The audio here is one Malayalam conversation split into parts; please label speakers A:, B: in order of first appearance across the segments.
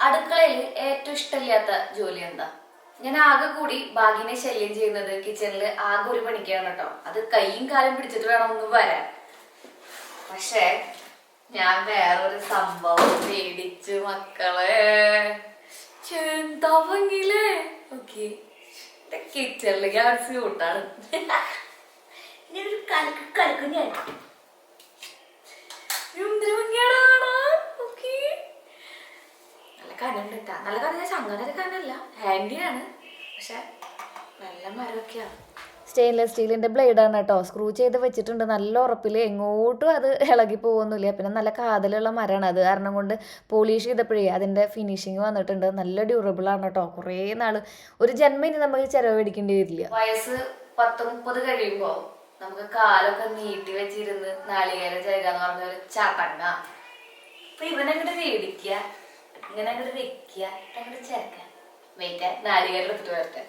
A: അടുക്കളയിൽ ഏറ്റവും ഇഷ്ടമില്ലാത്ത ജോലി എന്താ? ഞാൻ ആകെ കൂടി ഭാഗ്യനെ ശല്യം ചെയ്യുന്നത് കിച്ചണിൽ ആകെ ഒരു മണിക്കാണ് കേട്ടോ. അത് കൈയും കാലും പിടിച്ചിട്ട് വേണം ഒന്ന് വരാൻ പക്ഷേ ഞാൻ വേറൊരു സംഭവം പേടിച്ചു മക്കളെ. ഓക്കെ. കിച്ചണിലേക്ക് ആ സ്യൂട്ടാണ് ഇനി ഒരു കലക്ക് കലക്ക് ഞാൻ ഭംഗിയാണ് കാണാൻ ഓക്കേ കനുണ്ട് കേട്ടാ നല്ല അങ്ങനെ ചങ്ങനൊരു കനല്ല ഹാൻഡിയാണ് പക്ഷെ നല്ല മരമൊക്കെയാണ് സ്റ്റെയിൻലെസ് സ്റ്റീലിന്റെ ബ്ലേഡാണ് കേട്ടോ. സ്ക്രൂ ചെയ്ത് വെച്ചിട്ടുണ്ട്. നല്ല ഉറപ്പിൽ എങ്ങോട്ടും അത് ഇളകി പോകുന്നില്ല. പിന്നെ നല്ല കാതലുള്ള മരമാണ് അത്. കാരണം കൊണ്ട് പോളിഷ് ചെയ്തപ്പോഴേ അതിന്റെ ഫിനിഷിങ് വന്നിട്ടുണ്ട്. നല്ല ഡ്യൂറബിൾ ആണ് കേട്ടോ. കുറേ നാൾ ഒരു ജന്മം ഇനി നമുക്ക് ചിലവ് മേടിക്കേണ്ടി വരില്ല. വയസ്സ് പത്ത് മുപ്പത് കഴിയുമ്പോൾ നമുക്ക് കാലൊക്കെ നീട്ടി വെച്ചിരുന്ന് നാളികേരം ചേരാന്ന് പറഞ്ഞ ഒരു ചടങ്ങ. അപ്പൊ ഇവനങ്ങോട്ട് മേടിക്കുക ഇങ്ങനെ അങ്ങോട്ട് വെക്കുക അങ്ങോട്ട് ചേർക്കുക വെയിറ്റ് നാളികേരം എടുത്തിട്ട് വരട്ടെ.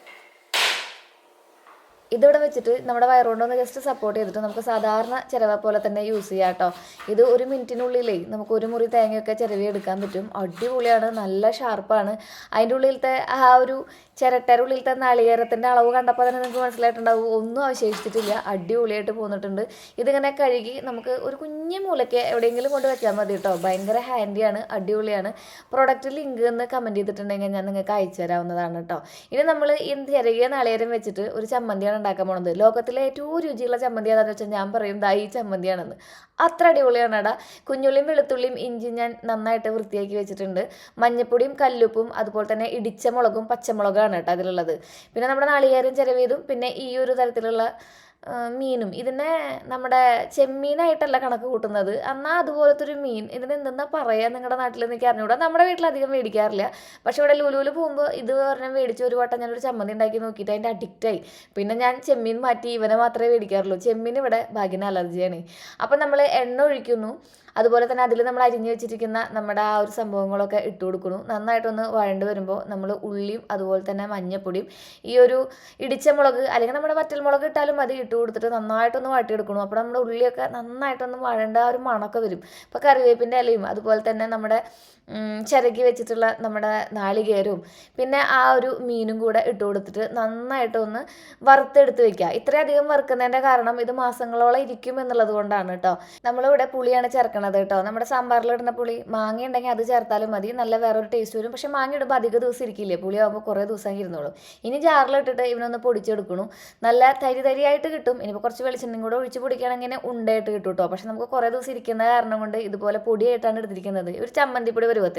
A: ഇതിവിടെ വെച്ചിട്ട് നമ്മുടെ വയറുകൊണ്ടൊന്ന് ജസ്റ്റ് സപ്പോർട്ട് ചെയ്തിട്ട് നമുക്ക് സാധാരണ ചിരവ പോലെ തന്നെ യൂസ് ചെയ്യാം കേട്ടോ. ഇത് ഒരു മിനിറ്റിനുള്ളിലേ നമുക്ക് ഒരു മുറി തേങ്ങയൊക്കെ ചിരവി എടുക്കാൻ പറ്റും. അടിപൊളിയാണ് നല്ല ഷാർപ്പാണ് അതിന്റെ ഉള്ളിലത്തെ ആ ഒരു ചിരട്ടയുടെ ഉള്ളിലത്തെ നാളികേരത്തിന്റെ അളവ് കണ്ടപ്പോൾ തന്നെ നിങ്ങൾക്ക് മനസ്സിലായിട്ടുണ്ടാവും. ഒന്നും അവശേഷിച്ചിട്ടില്ല അടിപൊളിയായിട്ട് പോന്നിട്ടുണ്ട്. ഇതിങ്ങനെ കഴുകി നമുക്ക് ഒരു കുഞ്ഞു മൂലയ്ക്ക് എവിടെയെങ്കിലും കൊണ്ട് വെച്ചാൽ മതി കേട്ടോ. ഭയങ്കര ഹാൻഡിയാണ് അടിപൊളിയാണ്. പ്രോഡക്റ്റ് ലിങ്ക് എന്ന് കമന്റ് ചെയ്തിട്ടുണ്ടെങ്കിൽ ഞാൻ നിങ്ങൾക്ക് അയച്ചു തരാവുന്നതാണ് കേട്ടോ. ഇനി നമ്മൾ ഈ ചിരകിയ നാളികേരം വെച്ചിട്ട് ഒരു ചമ്മന്തിയാണ് ഉണ്ടാക്കാൻ പോണത്. ലോകത്തിലെ ഏറ്റവും രുചിയുള്ള ചമ്മന്തി ഏതാണെന്ന് വെച്ചാൽ ഞാൻ പറയും ദാ ചമ്മന്തിയാണെന്ന്. അത്ര അടിപൊളിയാണ് എടാ കുഞ്ഞുള്ളിയും വെളുത്തുള്ളിയും ഇഞ്ചി ഞാൻ നന്നായിട്ട് വൃത്തിയാക്കി വെച്ചിട്ടുണ്ട്. മഞ്ഞപ്പൊടിയും കല്ലുപ്പും അതുപോലെ തന്നെ ഇടിച്ച മുളകും പച്ചമുളകാണ് കേട്ടോ അതിലുള്ളത്. പിന്നെ നമ്മുടെ നാളികേരം ചിരവിയതും പിന്നെ ഈ ഒരു തരത്തിലുള്ള മീനും. ഇതിനെ നമ്മുടെ ചെമ്മീനായിട്ടല്ല കണക്ക് കൂട്ടുന്നത്. എന്നാൽ അതുപോലത്തെ ഒരു മീൻ. ഇതിന് എന്തെന്നാ പറയുക നിങ്ങളുടെ നാട്ടിൽ എനിക്ക് അറിഞ്ഞുകൂടാ നമ്മുടെ വീട്ടിൽ അധികം മേടിക്കാറില്ല. പക്ഷെ ഇവിടെ ലുലുവിൽ പോകുമ്പോൾ ഇത് പറഞ്ഞാൽ മേടിച്ച് ഒരു വട്ടം ഞാനൊരു ചമ്മന്തി ഉണ്ടാക്കി നോക്കിയിട്ട് അതിന്റെ അഡിക്റ്റായി പിന്നെ ഞാൻ ചെമ്മീൻ മാറ്റി ഇവനെ മാത്രമേ മേടിക്കാറുള്ളൂ. ചെമ്മീൻ ഇവിടെ ഭാഗ്യന അലർജിയാണ് അപ്പം നമ്മൾ എണ്ണ ഒഴിക്കുന്നു. അതുപോലെ തന്നെ അതിൽ നമ്മൾ അരിഞ്ഞു വെച്ചിരിക്കുന്ന നമ്മുടെ ആ ഒരു സംഭവങ്ങളൊക്കെ ഇട്ട് കൊടുക്കണു നന്നായിട്ടൊന്ന് വഴണ്ട് വരുമ്പോൾ നമ്മൾ ഉള്ളിയും അതുപോലെ തന്നെ മഞ്ഞപ്പൊടിയും ഈ ഒരു ഇടിച്ച മുളക് അല്ലെങ്കിൽ നമ്മുടെ വറ്റൽ മുളക് ഇട്ടാലും മതി ഇട്ട് കൊടുത്തിട്ട് നന്നായിട്ടൊന്ന് വാട്ടിയെടുക്കണം അപ്പോൾ നമ്മുടെ ഉള്ളിയൊക്കെ നന്നായിട്ടൊന്ന് വഴണ്ട ആ ഒരു മണമൊക്കെ വരും. ഇപ്പോൾ കറിവേപ്പിന്റെ ഇലയും അതുപോലെ തന്നെ നമ്മുടെ ചിരകി വെച്ചിട്ടുള്ള നമ്മുടെ നാളികേരവും പിന്നെ ആ ഒരു മീനും കൂടെ ഇട്ട് കൊടുത്തിട്ട് നന്നായിട്ടൊന്ന് വറുത്തെടുത്ത് വെക്കുക. ഇത്രയധികം വറുക്കുന്നതിന്റെ കാരണം ഇത് മാസങ്ങളോളം ഇരിക്കും എന്നുള്ളത് കൊണ്ടാണ് കേട്ടോ. നമ്മളിവിടെ പുളിയാണ് ചേർക്കണത്. കേട്ടോ. നമ്മുടെ സാമ്പാറിൽ ഇടുന്ന പുളി മാങ്ങ ഉണ്ടെങ്കിൽ അത് ചേർത്താലും മതി. നല്ല വേറൊരു ടേസ്റ്റ് വരും. പക്ഷേ മാങ്ങ ഇടുമ്പോൾ അധിക ദിവസം ഇരിക്കില്ലേ? പുളി ആകുമ്പോൾ കുറേ ദിവസം ഇരുന്നോളും. ഇനി ജാറിലിട്ടിട്ട് ഇവനൊന്ന് പൊടിച്ചെടുക്കണു. നല്ല തരി തരിയായിട്ട് കിട്ടും. ഇനിയിപ്പോൾ കുറച്ച് വെളിച്ചെണ്ണയും കൂടെ ഒഴിച്ച് പൊടിക്കുകയാണെങ്കിൽ ഉണ്ടായിട്ട് കിട്ടും കേട്ടോ. പക്ഷേ നമുക്ക് കുറേ ദിവസം ഇരിക്കുന്ന കാരണം കൊണ്ട് ഇതുപോലെ പൊടിയായിട്ടാണ് എടുത്തിരിക്കുന്നത്. ഒരു ചമ്മന്തിപ്പൊടി പരുവത്തിൽ